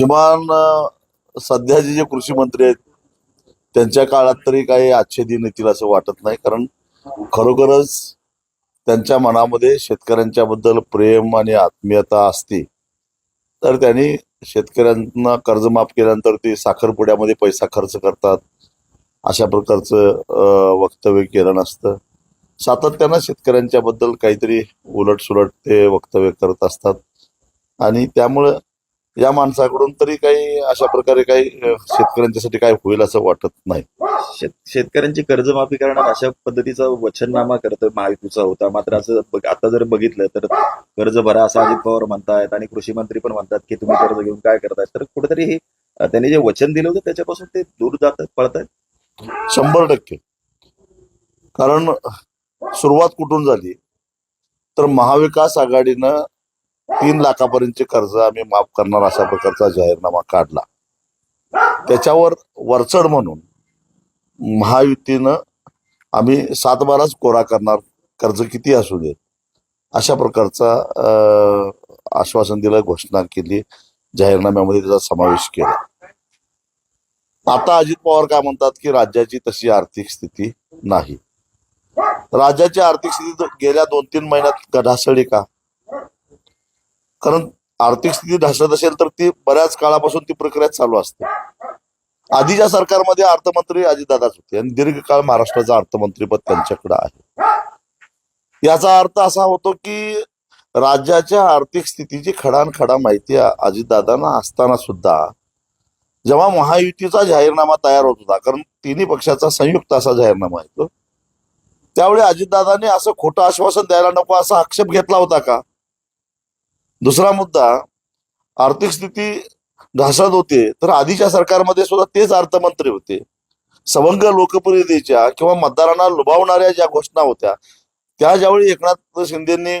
किमान सध्याचे जे कृषी मंत्री आहेत त्यांच्या काळात तरी काही आजचे दिन येतील असं वाटत नाही. कारण खरोखरच त्यांच्या मनामध्ये शेतकऱ्यांच्या बद्दल प्रेम आणि आत्मीयता असते. तर त्यांनी शेतकऱ्यांना कर्ज माफ केल्यानंतर ते साखरपुड्यामध्ये पैसा खर्च करतात. अशा प्रकारचं वक्तव्य केलं नसतं. सातत्यानं शेतकऱ्यांच्या बद्दल काहीतरी उलटसुलट ते वक्तव्य करत असतात. आणि त्यामुळं या माणसाकडून तरी काही अशा प्रकारे काही शेतकऱ्यांच्यासाठी काय होईल असं वाटत नाही. शेत शेतकऱ्यांची कर्जमाफी करणार अशा पद्धतीचा वचननामा करत महायुतीचा होता. मात्र असं आता जर बघितलं तर कर्ज भरा असं अजित पवार म्हणतायत आणि कृषी मंत्री पण म्हणतात की तुम्ही कर्ज घेऊन काय करताय? तर कुठेतरी हे त्यांनी जे वचन दिलं होतं त्याच्यापासून ते दूर जात पळतायत. शंभर टक्के. कारण सुरुवात कुठून झाली? तर महाविकास आघाडीनं तीन लाखापर्यंतचे कर्ज आम्ही माफ करणार अशा प्रकारचा जाहीरनामा काढला. त्याच्यावर वरचढ म्हणून महायुतीनं आम्ही सात बाराच कोरा करणार कर्ज किती असू देत अशा प्रकारचा अं, आश्वासन दिलं घोषणा केली जाहीरनाम्यामध्ये त्याचा समावेश केला. आता अजित पवार काय म्हणतात की राज्याची तशी आर्थिक स्थिती नाही. राज्याची आर्थिक स्थिती गेल्या दोन तीन महिन्यात ढासळली का? कारण आर्थिक स्थिती ढासळत असेल तर ती बऱ्याच काळापासून ती प्रक्रिया चालू असते. आधीच्या सरकारमध्ये अर्थमंत्री अजितदादाच होते आणि दीर्घकाळ महाराष्ट्राचं अर्थमंत्रीपद त्यांच्याकडे आहे. याचा अर्थ असा होतो की राज्याच्या आर्थिक स्थितीची खडानखडा माहिती अजितदादांना असताना सुद्धा जेव्हा महायुतीचा जाहीरनामा तयार होत होता कारण तिन्ही पक्षाचा संयुक्त असा जाहीरनामा येतो त्यावेळी अजितदादांनी असं खोटं आश्वासन द्यायला नको असा आक्षेप घेतला होता का? दुसरा मुद्दा आर्थिक स्थिती ढासळत होते तर आधीच्या सरकारमध्ये सुद्धा तेच अर्थमंत्री होते. सवंग लोकप्रियतेच्या किंवा मतदारांना लुभावणाऱ्या ज्या घोषणा होत्या त्या ज्यावेळी एकनाथ शिंदेनी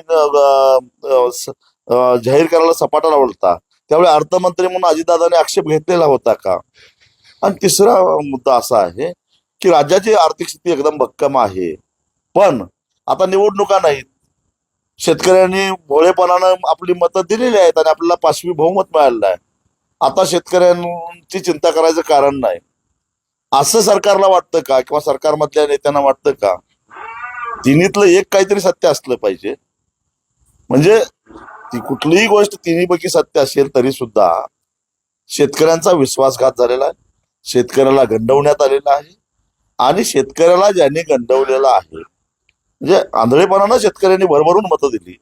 जाहीर करायला सपाटा लावला त्यावेळी अर्थमंत्री म्हणून अजितदादाने आक्षेप घेतलेला होता का? आणि तिसरा मुद्दा असा आहे की राज्याची आर्थिक स्थिती एकदम भक्कम आहे. पण आता निवडणुका नाहीत शेतकऱ्यांनी भोळेपणानं आपली मतं दिलेली आहेत आणि आपल्याला पाचवी बहुमत मिळालेलं आहे. आता शेतकऱ्यांची चिंता करायचं कारण नाही. असं सरकारला वाटतं का किंवा सरकारमधल्या नेत्यांना वाटतं का? तिन्हीतलं एक काहीतरी सत्य असलं पाहिजे. म्हणजे ती कुठलीही गोष्ट तिन्हीपैकी सत्य असेल तरी सुद्धा शेतकऱ्यांचा विश्वासघात झालेला आहे. शेतकऱ्याला गंडवण्यात आलेला आहे. आणि शेतकऱ्याला ज्यांनी गंडवलेला आहे म्हणजे आंधळेपणानं शेतकऱ्यांनी भरभरून मतं दिली.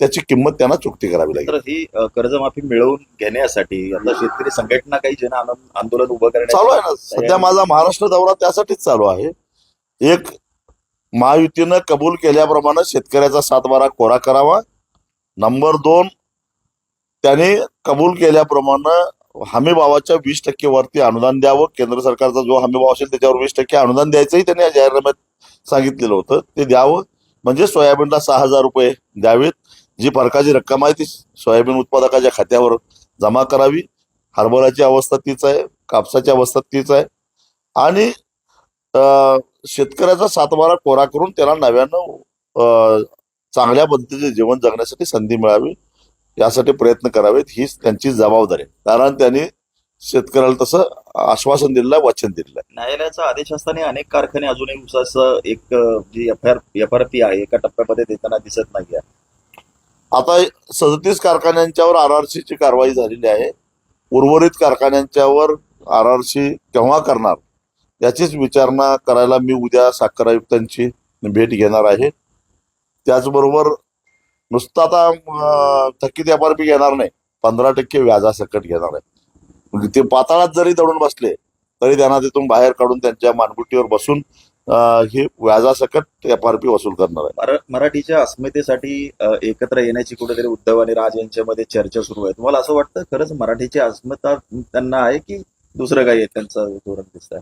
त्याची किंमत त्यांना चुकती करावी लागेल. तर ही अं, कर्जमाफी मिळवून घेण्यासाठी आता शेतकरी संघटना काही जन आंदोलन आंदोलन उभं चालू आहे ना. सध्या माझा महाराष्ट्र दौरा त्यासाठीच चालू आहे. एक महायुतीनं कबूल केल्याप्रमाणे शेतकऱ्याचा सातबारा कोरा करावा. नंबर दोन त्याने कबूल केल्याप्रमाणे हमी भावाच्या वीस टक्के वरती अनुदान द्यावं. केंद्र सरकारचा जो हमी भाव असेल त्याच्यावर वीस टक्के अनुदान द्यायचंही त्यांनी या जाहीरनाम्यात सांगितलेलं होतं. ते द्यावं. म्हणजे सोयाबीनला सहा हजार रुपये द्यावेत. जी फरकाची रक्कम आहे ती सोयाबीन उत्पादकाच्या खात्यावर जमा करावी. हरभराची अवस्था तीच आहे. कापसाची अवस्था तीच आहे. आणि शेतकऱ्याचा सातबारा कोरा करून त्याला नव्यानं चांगल्या पद्धतीचे जीवन जगण्यासाठी संधी मिळावी. यासाठी प्रयत्न करावेत. हीच त्यांची जबाबदारी आहे. कारण त्यांनी शेतकऱ्याला तसं आश्वासन दिलेलं आहे वचन आहे. न्यायालयाचा आदेश असताना अनेक कारखाने अजूनही उसाचं एक G F R F R P आहे एका टप्प्यामध्ये देताना दिसत नाहीये. आता सदतीस कारखान्यांच्यावर आर आर ची कारवाई झालेली आहे. उर्वरित कारखान्यांच्यावर आर आर सी केव्हा करणार याचीच विचारणा करायला मी उद्या साखर आयुक्तांची भेट घेणार आहे. त्याचबरोबर नुसतं आता थकीत एफ आर पी घेणार नाही पंधरा टक्के व्याजासकट घेणार आहे. म्हणजे ते पाताळात जरी दडून बसले तरी त्यांना तिथून बाहेर काढून त्यांच्या मानगुटीवर बसून हे व्याजासकट एफ आर पी वसूल करणार आहे. मरा- मराठीच्या अस्मितेसाठी एकत्र येण्याची कुठेतरी उद्धव आणि राज यांच्यामध्ये चर्चा सुरू आहे. तुम्हाला असं वाटतं खरंच मराठीची अस्मिता त्यांना आहे की दुसरं काही आहे त्यांचं धोरण दिसतंय?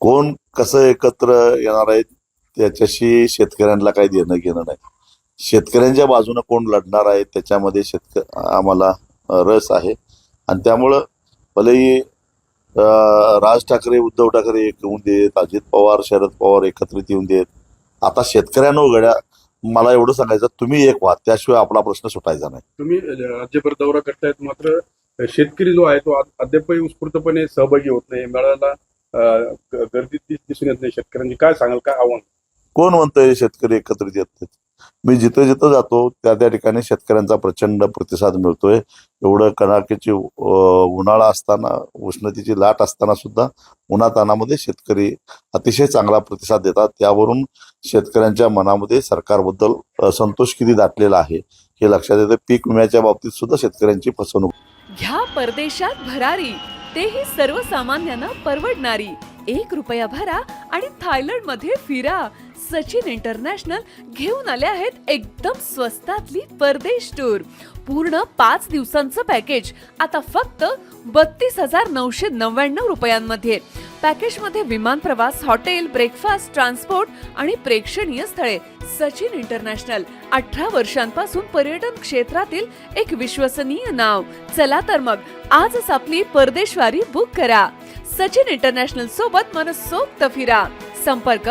कोण कसं एकत्र येणार आहे त्याच्याशी शेतकऱ्यांना काही देणं घेणं नाही. शेतकऱ्यांच्या बाजूने कोण लढणार आहे त्याच्यामध्ये शेतक आम्हाला रस आहे. आणि त्यामुळं भलेही राज ठाकरे उद्धव ठाकरे एक येऊन देत अजित पवार शरद पवार एकत्रित येऊन देत. आता शेतकऱ्यांना उघड्या मला एवढं सांगायचं तुम्ही एक व्हा त्याशिवाय आपला प्रश्न सुटायचा नाही. तुम्ही राज्यभर दौरा करतायत मात्र शेतकरी जो आहे तो अद्यापही उत्स्फूर्तपणे सहभागी होत नाही. मेळाव्याला गर्दी दिसून येत नाही शेतकऱ्यांची. काय सांगाल काय आव्हान? कोण म्हणतंय शेतकरी एकत्रित येत मी जिथं जिथं जातो त्या त्या ठिकाणी शेतकऱ्यांचा प्रचंड प्रतिसाद मिळतोय. एवढं कडाक्याची उन्हाळा असताना उष्णतेची लाट असताना सुद्धा उन्हातानामध्ये शेतकरी अतिशय चांगला प्रतिसाद देतात. त्यावरून शेतकऱ्यांच्या मनामध्ये सरकारबद्दल संतोष किती दाटलेला आहे हे लक्षात येतं. पीक विम्याच्या बाबतीत सुद्धा शेतकऱ्यांची फसवणूक. घ्या परदेशात भरारी तेही सर्वसामान्यांना परवडणारी. एक रुपया भरा आणि थायलंडमध्ये फिरा. सचिन इंटरनॅशनल घेऊन आले आहेत एकदम स्वस्तातली परदेश टूर. पूर्ण पाच दिवसांचं पॅकेज. आता फक्त बत्तीस हजार नऊशे नव्याण्णव रुपयांमध्ये. पॅकेजमध्ये विमान प्रवास हॉटेल ब्रेकफास्ट ट्रान्सपोर्ट आणि प्रेक्षणीय स्थळे. सचिन इंटरनॅशनल अठरा वर्षांपासून पर्यटन क्षेत्रातील एक विश्वसनीय नाव. चला तर मग आजच आपली परदेशवारी बुक करा. सचिन इंटरनॅशनल सोबत मनसोक्त फिरा. संपर्क